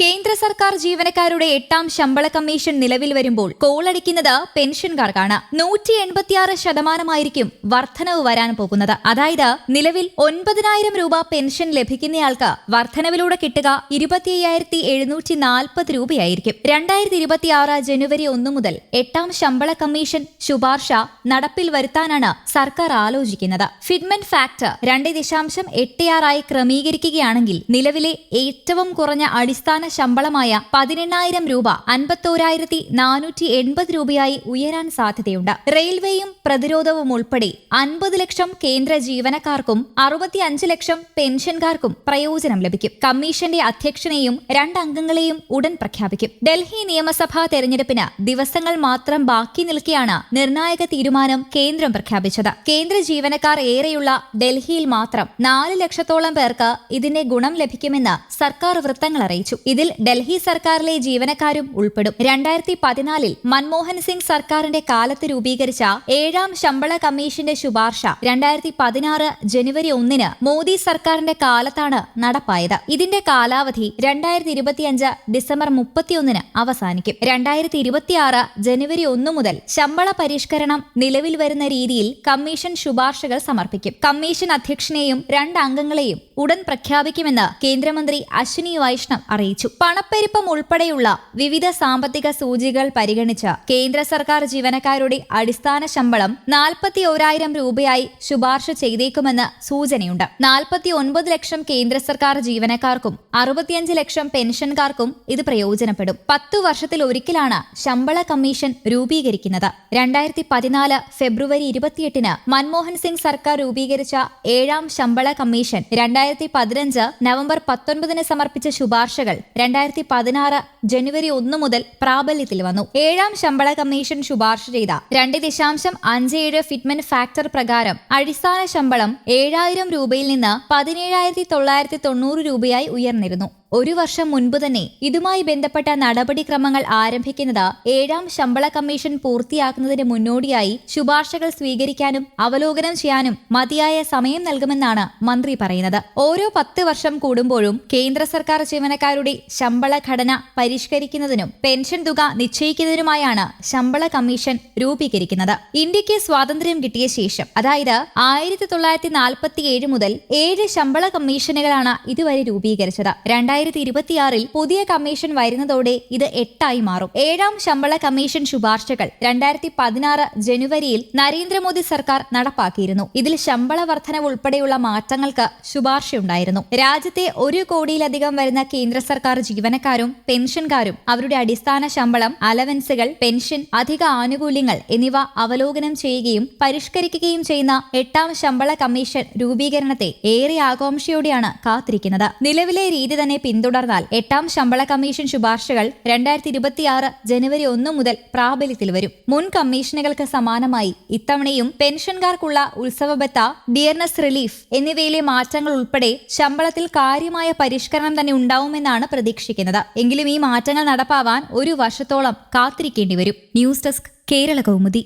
കേന്ദ്ര സർക്കാർ ജീവനക്കാരുടെ എട്ടാം ശമ്പള കമ്മീഷൻ നിലവിൽ വരുമ്പോൾ കോളടിക്കുന്നത് പെൻഷൻകാർക്കാണ്. നൂറ്റി എൺപത്തിയാറ് ശതമാനമായിരിക്കും വർധനവ് വരാൻ പോകുന്നത്. അതായത് നിലവിൽ ഒൻപതിനായിരം രൂപ പെൻഷൻ ലഭിക്കുന്നയാൾക്ക് വർധനവിലൂടെ കിട്ടുക ഇരുപത്തി അയ്യായിരത്തി എഴുന്നൂറ്റി നാൽപ്പത് രൂപയായിരിക്കും. രണ്ടായിരത്തി ഇരുപത്തിയാറ് ജനുവരി ഒന്ന് മുതൽ എട്ടാം ശമ്പള കമ്മീഷൻ ശുപാർശ നടപ്പിൽ വരുത്താനാണ് സർക്കാർ ആലോചിക്കുന്നത്. ഫിറ്റ്മെന്റ് ഫാക്ടർ രണ്ട് ദശാംശം എട്ട് ആറായി ക്രമീകരിക്കുകയാണെങ്കിൽ നിലവിലെ ഏറ്റവും കുറഞ്ഞ അടിസ്ഥാന ശമ്പളമായ പതിനെണ്ണായിരം രൂപ അൻപത്തോരായിരത്തി നാനൂറ്റി എൺപത് രൂപയായി ഉയരാൻ സാധ്യതയുണ്ട്. റെയിൽവേയും പ്രതിരോധവും ഉൾപ്പെടെ അൻപത് ലക്ഷം കേന്ദ്ര ജീവനക്കാർക്കും അറുപത്തി അഞ്ച് ലക്ഷം പെൻഷൻകാർക്കും പ്രയോജനം ലഭിക്കും. കമ്മീഷന്റെ അധ്യക്ഷനെയും രണ്ടംഗങ്ങളെയും ഉടൻ പ്രഖ്യാപിക്കും. ഡൽഹി നിയമസഭാ തെരഞ്ഞെടുപ്പിന് ദിവസങ്ങൾ മാത്രം ബാക്കി നിൽക്കെയാണ് നിർണായക തീരുമാനം കേന്ദ്രം പ്രഖ്യാപിച്ചത്. കേന്ദ്ര ജീവനക്കാർ ഏറെയുള്ള ഡൽഹിയിൽ മാത്രം നാല് ലക്ഷത്തോളം പേർക്ക് ഇതിന്റെ ഗുണം ലഭിക്കുമെന്ന് സർക്കാർ വൃത്തങ്ങൾ അറിയിച്ചു. ഇതിൽ ഡൽഹി സർക്കാരിലെ ജീവനക്കാരും ഉൾപ്പെടും. രണ്ടായിരത്തി പതിനാലിൽ മൻമോഹൻ സിംഗ് സർക്കാരിന്റെ കാലത്ത് രൂപീകരിച്ച ഏഴാം ശമ്പള കമ്മീഷന്റെ ശുപാർശ രണ്ടായിരത്തി പതിനാറ് ജനുവരി ഒന്നിന് മോദി സർക്കാരിന്റെ കാലത്താണ് നടപ്പായത്. ഇതിന്റെ കാലാവധി രണ്ടായിരത്തി ഇരുപത്തിയഞ്ച് ഡിസംബർ മുപ്പത്തിയൊന്നിന് അവസാനിക്കും. രണ്ടായിരത്തി ഇരുപത്തിയാറ് ജനുവരി ഒന്നു മുതൽ ശമ്പള പരിഷ്കരണം നിലവിൽ വരുന്ന രീതിയിൽ കമ്മീഷൻ ശുപാർശകൾ സമർപ്പിക്കും. കമ്മീഷൻ അധ്യക്ഷനെയും രണ്ട് അംഗങ്ങളെയും ഉടൻ പ്രഖ്യാപിക്കുമെന്ന് കേന്ദ്രമന്ത്രി അശ്വിനി വൈഷ്ണവ് അറിയിച്ചു. പണപ്പെരുപ്പം ഉൾപ്പെടെയുള്ള വിവിധ സാമ്പത്തിക സൂചികൾ പരിഗണിച്ച കേന്ദ്ര സർക്കാർ ജീവനക്കാരുടെ അടിസ്ഥാന ശമ്പളം നാൽപ്പത്തി ഓരായിരം രൂപയായി ശുപാർശ ചെയ്തേക്കുമെന്ന് സൂചനയുണ്ട്. നാൽപ്പത്തി ഒൻപത് ലക്ഷം കേന്ദ്ര സർക്കാർ ജീവനക്കാർക്കും അറുപത്തിയഞ്ച് ലക്ഷം പെൻഷൻകാർക്കും ഇത് പ്രയോജനപ്പെടും. പത്തു വർഷത്തിൽ ഒരിക്കലാണ് ശമ്പള കമ്മീഷൻ രൂപീകരിക്കുന്നത്. രണ്ടായിരത്തി പതിനാല് ഫെബ്രുവരി ഇരുപത്തിയെട്ടിന് മൻമോഹൻ സിംഗ് സർക്കാർ രൂപീകരിച്ച ഏഴാം ശമ്പള കമ്മീഷൻ രണ്ടായിരത്തി പതിനഞ്ച് നവംബർ പത്തൊൻപതിന് സമർപ്പിച്ച ശുപാർശകൾ രണ്ടായിരത്തി പതിനാറ് ജനുവരി ഒന്ന് മുതൽ പ്രാബല്യത്തിൽ വന്നു. ഏഴാം ശമ്പള കമ്മീഷൻ ശുപാർശ ചെയ്ത രണ്ട് ദശാംശം അഞ്ച് ഏഴ് ഫിറ്റ്മെന്റ് ഫാക്ടർ പ്രകാരം അടിസ്ഥാന ശമ്പളം ഏഴായിരം രൂപയിൽ നിന്ന് പതിനേഴായിരത്തി തൊള്ളായിരത്തി തൊണ്ണൂറ് രൂപയായി ഉയർന്നിരുന്നു. ഒരു വർഷം മുൻപ് തന്നെ ഇതുമായി ബന്ധപ്പെട്ട നടപടിക്രമങ്ങൾ ആരംഭിക്കുന്നത് ഏഴാം ശമ്പള കമ്മീഷൻ പൂർത്തിയാക്കുന്നതിന് മുന്നോടിയായി ശുപാർശകൾ സ്വീകരിക്കാനും അവലോകനം ചെയ്യാനും മതിയായ സമയം നൽകുമെന്നാണ് മന്ത്രി പറയുന്നത്. ഓരോ പത്ത് വർഷം കൂടുമ്പോഴും കേന്ദ്ര സർക്കാർ ജീവനക്കാരുടെ ശമ്പള ഘടന പരിഷ്കരിക്കുന്നതിനും പെൻഷൻ തുക നിശ്ചയിക്കുന്നതിനുമായാണ് ശമ്പള കമ്മീഷൻ രൂപീകരിക്കുന്നത്. ഇന്ത്യയ്ക്ക് സ്വാതന്ത്ര്യം കിട്ടിയ ശേഷം അതായത് ആയിരത്തി തൊള്ളായിരത്തി നാൽപ്പത്തി ഏഴ് മുതൽ ഏഴ് ശമ്പള കമ്മീഷനുകളാണ് ഇതുവരെ രൂപീകരിച്ചത്. രണ്ടായിരത്തി ഇരുപത്തിയാറിൽ പുതിയ കമ്മീഷൻ വരുന്നതോടെ ഇത് എട്ടായി മാറും. ഏഴാം ശമ്പള കമ്മീഷൻ ശുപാർശകൾ രണ്ടായിരത്തി പതിനാറ് ജനുവരിയിൽ നരേന്ദ്രമോദി സർക്കാർ നടപ്പാക്കിയിരുന്നു. ഇതിൽ ശമ്പള വർധന ഉൾപ്പെടെയുള്ള മാറ്റങ്ങൾക്ക് ശുപാർശയുണ്ടായിരുന്നു. രാജ്യത്തെ ഒരു കോടിയിലധികം വരുന്ന കേന്ദ്ര സർക്കാർ ജീവനക്കാരും പെൻഷൻകാരും അവരുടെ അടിസ്ഥാന ശമ്പളം അലവൻസുകൾ പെൻഷൻ അധിക ആനുകൂല്യങ്ങൾ എന്നിവ അവലോകനം ചെയ്യുകയും പരിഷ്കരിക്കുകയും ചെയ്യുന്ന എട്ടാം ശമ്പള കമ്മീഷൻ രൂപീകരണത്തെ ഏറെ ആകാംക്ഷയോടെയാണ് കാത്തിരിക്കുന്നത്. നിലവിലെ രീതി തന്നെ പിന്തുടർന്നാൽ എട്ടാം ശമ്പള കമ്മീഷൻ ശുപാർശകൾ രണ്ടായിരത്തി ഇരുപത്തിയാറ് ജനുവരി ഒന്ന് മുതൽ പ്രാബല്യത്തിൽ വരും. മുൻ കമ്മീഷനുകൾക്ക് സമാനമായി ഇത്തവണയും പെൻഷൻകാർക്കുള്ള ഉത്സവബത്ത ഡിയർനെസ് റിലീഫ് എന്നിവയിലെ മാറ്റങ്ങൾ ഉൾപ്പെടെ ശമ്പളത്തിൽ കാര്യമായ പരിഷ്കരണം തന്നെ ഉണ്ടാവുമെന്നാണ് പ്രതീക്ഷിക്കുന്നത്. എങ്കിലും ഈ മാറ്റങ്ങൾ നടപ്പാവാൻ ഒരു വർഷത്തോളം കാത്തിരിക്കേണ്ടി വരും. News desk Kerala Kaumudi.